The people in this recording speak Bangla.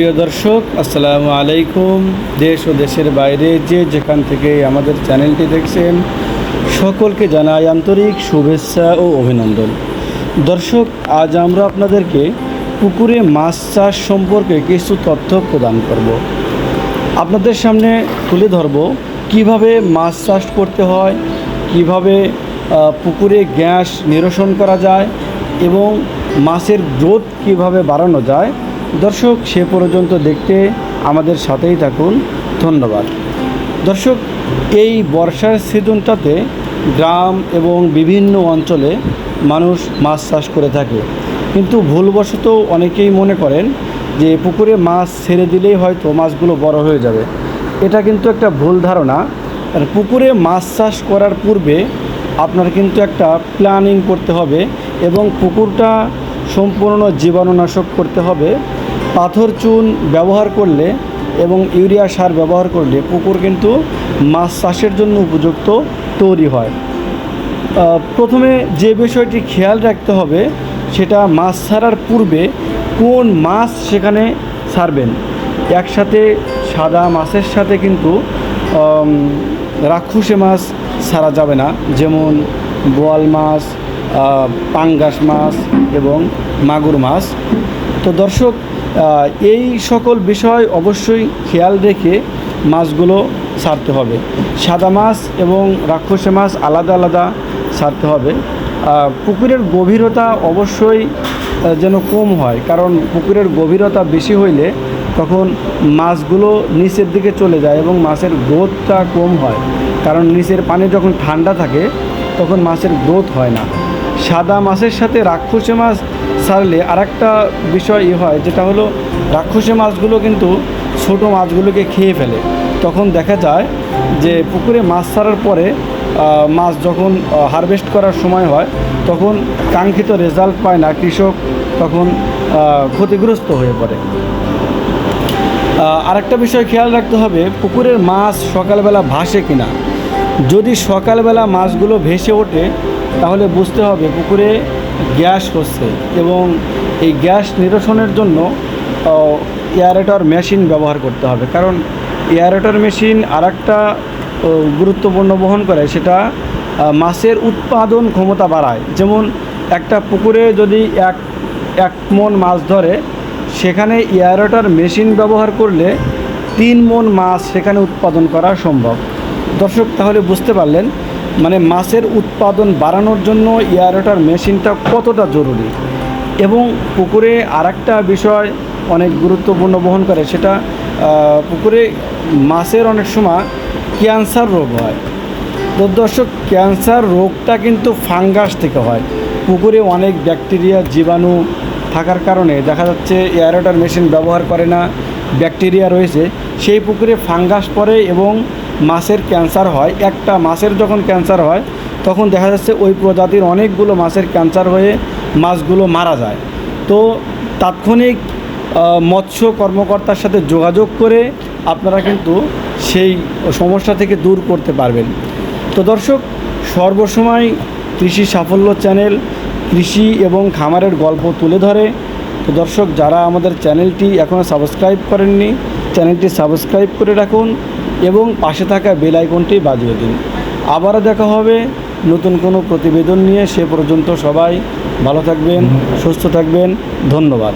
প্রিয় দর্শক, আসসালামু আলাইকুম। দেশ ও দেশের বাইরে যে যেখান থেকে আমাদের চ্যানেলটি দেখছেন, সকলকে জানাই আন্তরিক শুভেচ্ছা ও অভিনন্দন। দর্শক, আজ আমরা আপনাদেরকে পুকুরে মাছ চাষ সম্পর্কে কিছু তথ্য প্রদান করব। আপনাদের সামনে তুলে ধরব কীভাবে মাছ চাষ করতে হয়, কীভাবে পুকুরে গ্যাস নিরসন করা যায় এবং মাছের গ্রোথ কীভাবে বাড়ানো যায় দর্শক, সে পর্যন্ত দেখতে আমাদের সাথেই থাকুন। ধন্যবাদ। দর্শক, এই বর্ষার সিজনটাতে গ্রাম এবং বিভিন্ন অঞ্চলে মানুষ মাছ চাষ করে থাকে। কিন্তু ভুলবশত অনেকেই মনে করেন যে পুকুরে মাছ ছেড়ে দিলেই হয়তো মাছগুলো বড় হয়ে যাবে। এটা কিন্তু একটা ভুল ধারণা। আর পুকুরে মাছ চাষ করার পূর্বে আপনার কিন্তু একটা প্ল্যানিং করতে হবে এবং পুকুরটা সম্পূর্ণ জীবাণুনাশক করতে হবে। পাথর চুন ব্যবহার করলে এবং ইউরিয়া সার ব্যবহার করলে পুকুর কিন্তু মাছ চাষের জন্য উপযুক্ত তৈরি হয়। প্রথমে যে বিষয়টি খেয়াল রাখতে হবে সেটা মাছ ছাড়ার পূর্বে কোন মাছ সেখানে ছাড়বেন। একসাথে সাদা মাছের সাথে কিন্তু রাক্ষসে মাছ ছাড়া যাবে না। যেমন বোয়াল মাছ পাঙ্গাস মাছ এবং মাগুর মাছ। তো দর্শক এই সকল বিষয় অবশ্যই খেয়াল রেখে মাছগুলো ছাড়তে হবে। সাদা মাছ এবং রাক্ষসে মাছ আলাদা আলাদা ছাড়তে হবে। পুকুরের গভীরতা অবশ্যই যেন কম হয়, কারণ পুকুরের গভীরতা বেশি হইলে তখন মাছগুলো নিচের দিকে চলে যায় এবং মাছের গ্রোথটা কম হয়। কারণ নিচের পানি যখন ঠান্ডা থাকে, তখন মাছের গ্রোথ হয় না। সাদা মাছের সাথে রাক্ষসে মাছ ছাড়লে আরেকটা বিষয় ই হয়, যেটা হলো রাক্ষসে মাছগুলো কিন্তু ছোট মাছগুলোকে খেয়ে ফেলে। তখন দেখা যায় যে পুকুরে মাছ ছাড়ার পরে মাছ যখন হারভেস্ট করার সময় হয়, তখন কাঙ্ক্ষিত রেজাল্ট পায় না, কৃষক তখন ক্ষতিগ্রস্ত হয়ে পড়ে। আরেকটা বিষয় খেয়াল রাখতে হবে, পুকুরের মাছ সকালবেলা ভাসে কিনা। যদি সকালবেলা মাছগুলো ভেসে ওঠে, তাহলে বুঝতে হবে পুকুরে গ্যাস হচ্ছে এবং এই গ্যাস নিরসনের জন্য এয়ারেটর মেশিন ব্যবহার করতে হবে। কারণ এয়ারেটর মেশিন আর একটা গুরুত্বপূর্ণ বহন করে, সেটা মাছের উৎপাদন ক্ষমতা বাড়ায়। যেমন একটা পুকুরে যদি এক এক মন মাছ ধরে, সেখানে এয়ারোটার মেশিন ব্যবহার করলে তিন মন মাছ সেখানে উৎপাদন করা সম্ভব। দর্শক, তাহলে বুঝতে পারলেন মানে মাছের উৎপাদন বাড়ানোর জন্য এয়ারোটার মেশিনটা কতটা জরুরি? এবং পুকুরে আরেকটা বিষয় অনেক গুরুত্বপূর্ণ বহন করে, সেটা পুকুরে মাছের অনেক সময় ক্যান্সার রোগ হয়। তো দর্শক, ক্যান্সার রোগটা কিন্তু ফাঙ্গাস থেকে হয়। পুকুরে অনেক ব্যাকটেরিয়া জীবাণু থাকার কারণে দেখা যাচ্ছে এয়ারোটার মেশিন ব্যবহার করে না, ব্যাকটেরিয়া রয়েছে। সেই পুকুরে ফাঙ্গাস পড়ে এবং মাছের ক্যান্সার হয়, একটা মাছের যখন ক্যান্সার হয়, তখন দেখা যাচ্ছে ওই প্রজাতির অনেকগুলো মাছের ক্যান্সার হয়ে মাছগুলো মারা যায়। তো তাৎক্ষণিক মৎস্য কর্মকর্তার সাথে যোগাযোগ করে আপনারা কিন্তু সেই সমস্যা থেকে দূর করতে পারবেন। তো দর্শক, সর্বসময় কৃষি সাফল্য চ্যানেল, কৃষি এবং খামারের গল্প তুলে ধরে। তো দর্শক, যারা আমাদের চ্যানেলটি এখনও সাবস্ক্রাইব করেননি, চ্যানেলটি সাবস্ক্রাইব করে রাখুন। এবং পাশে থাকা বেল আইকনটি বাজিয়ে দিন। আবারও দেখা হবে নতুন কোনো প্রতিবেদন নিয়ে। সে পর্যন্ত সবাই ভালো থাকবেন সুস্থ থাকবেন। ধন্যবাদ।